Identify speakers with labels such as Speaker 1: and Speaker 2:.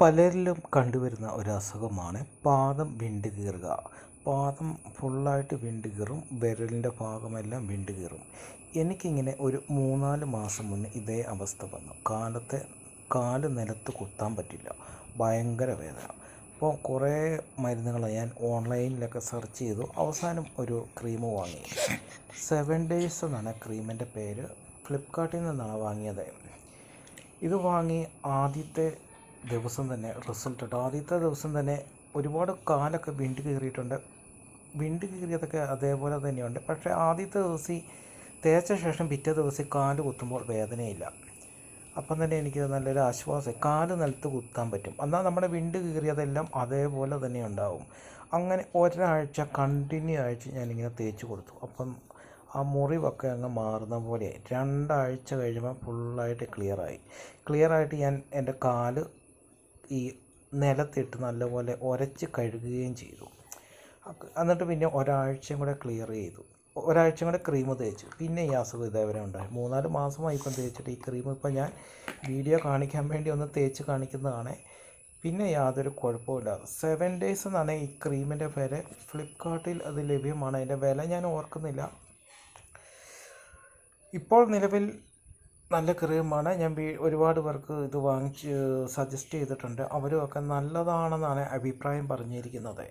Speaker 1: പലരിലും കണ്ടുവരുന്ന ഒരു അസുഖമാണ് പാദം വിണ്ട് കീറുക പാദം ഫുള്ളായിട്ട് വിണ്ട് കീറും വിരലിന്റെ ഭാഗമെല്ലാം വിണ്ട് കീറും എനിക്കിങ്ങനെ ഒരു മൂന്നാൽ മാസം മുന്നേ ഇതേ അവസ്ഥ വന്നു. കാലത്തെ കാൽ നിലത്ത് കുത്താൻ പറ്റില്ല. ഭയങ്കര വേദന. അപ്പോൾ കുറേ മരുന്നുകൾ ഞാൻ ഓൺലൈനിലൊക്കെ സെർച്ച് ചെയ്തു. അവസാനം ഒരു ക്രീം വാങ്ങി. സെവൻ ഡേയ്സ് എന്നാണ് ക്രീമിന്റെ പേര്. ഫ്ലിപ്കാർട്ടിൽ നിന്നാണ് വാങ്ങിയത്. ഇത് വാങ്ങി ആദ്യത്തെ ദിവസം തന്നെ റിസൾട്ട് കേട്ടോ ആദ്യത്തെ ദിവസം തന്നെ ഒരുപാട് കാലൊക്കെ വിണ്ട് കീറിയിട്ടുണ്ട്. വിണ്ട് കീറിയതൊക്കെ അതേപോലെ തന്നെയുണ്ട്. പക്ഷേ ആദ്യത്തെ ദിവസം തേച്ച ശേഷം പിറ്റേ ദിവസം കാൽ കുത്തുമ്പോൾ വേദനയില്ല. അപ്പം തന്നെ എനിക്ക് നല്ലൊരു ആശ്വാസം കാൽ നിലത്ത് കുത്താൻ പറ്റും. എന്നാൽ നമ്മുടെ വിണ്ട് കീറിയതെല്ലാം അതേപോലെ തന്നെ ഉണ്ടാവും. അങ്ങനെ ഒരാഴ്ച കണ്ടിന്യൂ ആഴ്ച ഞാനിങ്ങനെ തേച്ച് കൊടുത്തു. അപ്പം ആ മുറിവൊക്കെ അങ്ങ് മാറുന്ന പോലെ രണ്ടാഴ്ച കഴിയുമ്പോൾ ഫുള്ളായിട്ട് ക്ലിയറായി ക്ലിയറായിട്ട് ഞാൻ എന്റെ കാൽ ഈ നിലത്തിട്ട് നല്ലപോലെ ഉരച്ച് കഴുകുകയും ചെയ്തു. എന്നിട്ട് പിന്നെ ഒരാഴ്ചയും കൂടെ ക്ലിയർ ചെയ്തു. ഒരാഴ്ചയും കൂടെ ക്രീം തേച്ചു. പിന്നെ ഈ അസുഖം ഇതേവരെ ഉണ്ടായി. മൂന്നാൽ മാസമായി ഇപ്പം തേച്ചിട്ട് ഈ ക്രീം ഇപ്പം ഞാൻ വീഡിയോ കാണിക്കാൻ വേണ്ടി ഒന്ന് തേച്ച് കാണിക്കുന്നതാണ്. പിന്നെ യാതൊരു കുഴപ്പമില്ല സെവൻ ഡേയ്സ് എന്നാണ് ഈ ക്രീമിന്റെ പേര്. ഫ്ലിപ്പ്കാർട്ടിൽ അത് ലഭ്യമാണ്. അതിന്റെ വില ഞാൻ ഓർക്കുന്നില്ല. ഇപ്പോൾ നിലവിൽ നല്ല ക്രീമാണ്. ഞാൻ ഒരുപാട് പേർക്ക് ഇത് വാങ്ങിച്ച് സജസ്റ്റ് ചെയ്തിട്ടുണ്ട്. അവരും ഒക്കെ നല്ലതാണെന്നാണ് അഭിപ്രായം പറഞ്ഞിരിക്കുന്നത്.